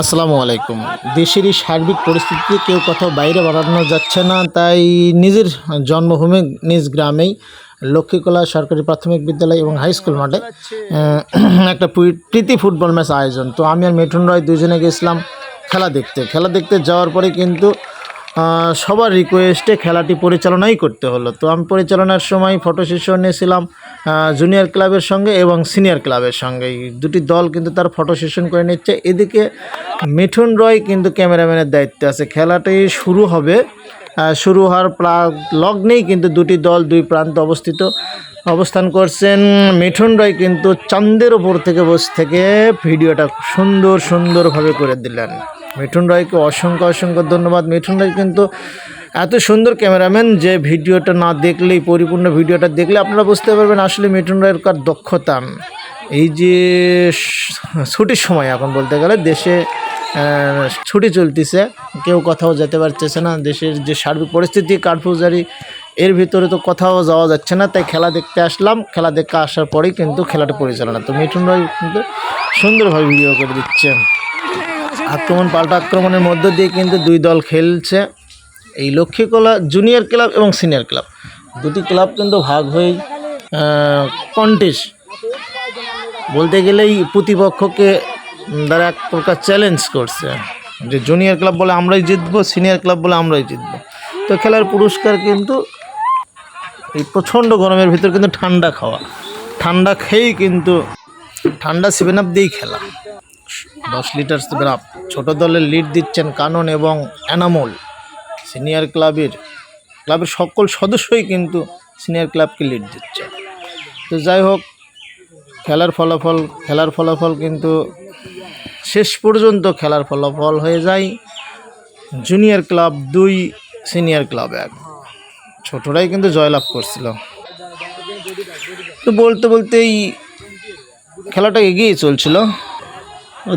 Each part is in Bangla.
আসসালামু আলাইকুম। দেশের এই সার্বিক পরিস্থিতিতে কেউ কোথাও বাইরে বাড়ানো যাচ্ছে না, তাই নিজের জন্মভূমি নিজ গ্রামেই লক্ষ্মীকলা সরকারি প্রাথমিক বিদ্যালয় এবং হাই স্কুল মাঠে একটা প্রীতি ফুটবল ম্যাচ আয়োজন। তো আমি আর মিঠুন রয় দুজনে গেছিলাম খেলা দেখতে। খেলা দেখতে যাওয়ার পরে কিন্তু সবার রিকোয়েস্টে খেলাটি পরিচালনাই করতে হলো। তো আমি পরিচালনার সময় ফটো সেশন নিয়েছিলাম জুনিয়র ক্লাবের সঙ্গে এবং সিনিয়র ক্লাবের সঙ্গে। দুটি দল কিন্তু তার ফটো সেশন করে নিচ্ছে। এদিকে মিঠুন রয় কিন্তু ক্যামেরাম্যানের দায়িত্বে আছে। খেলাটি শুরু হবে শুরু হওয়ার প্রা লগ্নেই কিন্তু দুটি দল, দুই প্রান্ত অবস্থিত। অবস্থান করছেন মিঠুন রয় কিন্তু চাঁদের ওপর থেকে বসে থেকে ভিডিওটা সুন্দর, সুন্দরভাবে করে দিলেন। মিঠুন রায়কে অসংখ্য অসংখ্য ধন্যবাদ। মিঠুন রায় কিন্তু এত সুন্দর ক্যামেরাম্যান যে ভিডিওটা না দেখলেই, পরিপূর্ণ ভিডিওটা দেখলে আপনারা বুঝতে পারবেন আসলে মিঠুন রায়ের কার দক্ষতা। এই যে ছুটির সময় এখন বলতে গেলে দেশে ছুটি চলতেছে, কেউ কোথাও যেতে পারতেছে না। দেশের যে সার্বিক পরিস্থিতি, কার্ফিউ জারি, এর ভিতরে তো কোথাও যাওয়া যাচ্ছে না, তাই খেলা দেখতে আসলাম। খেলা দেখতে আসার পরেই কিন্তু খেলাটা পরিচালনা। তো মিঠুন রায় কিন্তু সুন্দরভাবে ভিডিও করে দিচ্ছে। আক্রমণ পাল্টা আক্রমণের মধ্য দিয়ে কিন্তু দুই দল খেলছে। এই লক্ষ্মীকলা জুনিয়র ক্লাব এবং সিনিয়র ক্লাব দুটি ক্লাব কিন্তু ভাগ হয়ে কন্টেস্ট বলতে গেলেই প্রতিপক্ষকে তারা এক প্রকার চ্যালেঞ্জ করছে। যে জুনিয়র ক্লাব বলে আমরাই জিতবো সিনিয়র ক্লাব বলে আমরাই জিতবো। তো খেলার পুরস্কার কিন্তু এই প্রচণ্ড গরমের ভিতর কিন্তু ঠান্ডা খাওয়া। ঠান্ডা খেয়েই কিন্তু ঠান্ডা সেভেন আপ দিয়েই খেলা। দশ লিটার ছোট ছোটো দলের লিড দিচ্ছেন কানন এবং এনামোল। সিনিয়র ক্লাবের ক্লাবের সকল সদস্যই কিন্তু সিনিয়র ক্লাবকে লিড দিচ্ছে। তো যাই হোক, খেলার ফলাফল খেলার ফলাফল কিন্তু শেষ পর্যন্ত খেলার ফলাফল হয়ে যায়। জুনিয়র ক্লাব দুই সিনিয়র ক্লাব এক। ছোটরাই কিন্তু জয়লাভ করছিল। তো বলতে বলতে এই খেলাটা এগিয়ে চলছিল।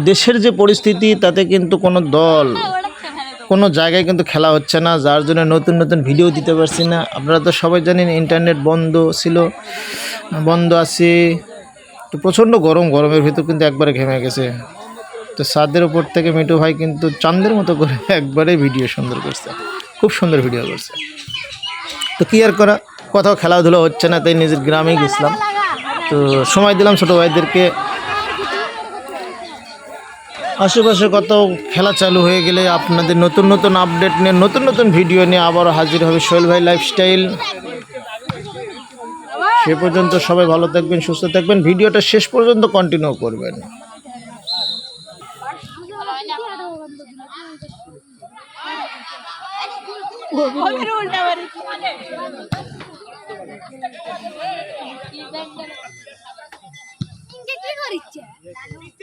দেশের যে পরিস্থিতি, তাতে কিন্তু কোনো দল, কোনো জায়গায় কিন্তু খেলা হচ্ছে না, যার জন্য নতুন নতুন ভিডিও দিতে পারছি না। আপনারা তো সবাই জানেন ইন্টারনেট বন্ধ ছিল, বন্ধ আছে। তো প্রচণ্ড গরম, গরমের ভিতর কিন্তু একবারে ঘেমে গেছে। তো সাদের উপর থেকে মিটু ভাই কিন্তু চাঁদের মতো করে একবারে ভিডিও সুন্দর করছে। খুব সুন্দর ভিডিও করছে। তো কি আর করা? কোথাও খেলাধুলা হচ্ছে না, তাই নিজের গ্রামেই গেছিলাম। তো সময় দিলাম ছোটো ভাইদেরকে। আশেপাশে কত খেলা চালু হয়ে গেলে আপনাদের নতুন নতুন আপডেট নিয়ে, নতুন নতুন ভিডিও নিয়ে আবারও হাজির হবে সোহেল ভাই লাইফস্টাইল সে পর্যন্ত সবাই ভালো থাকবেন, সুস্থ থাকবেন। ভিডিওটা শেষ পর্যন্ত কন্টিনিউ করবেন। কি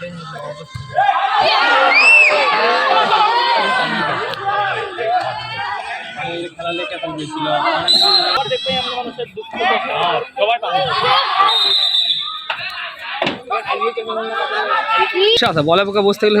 Indian in the August. খেলালে কেটল হয়েছিল আর দেখবে আমরা মানুষের দুঃখ আর সবাই আচ্ছা বলে বোকা বসতে গেলে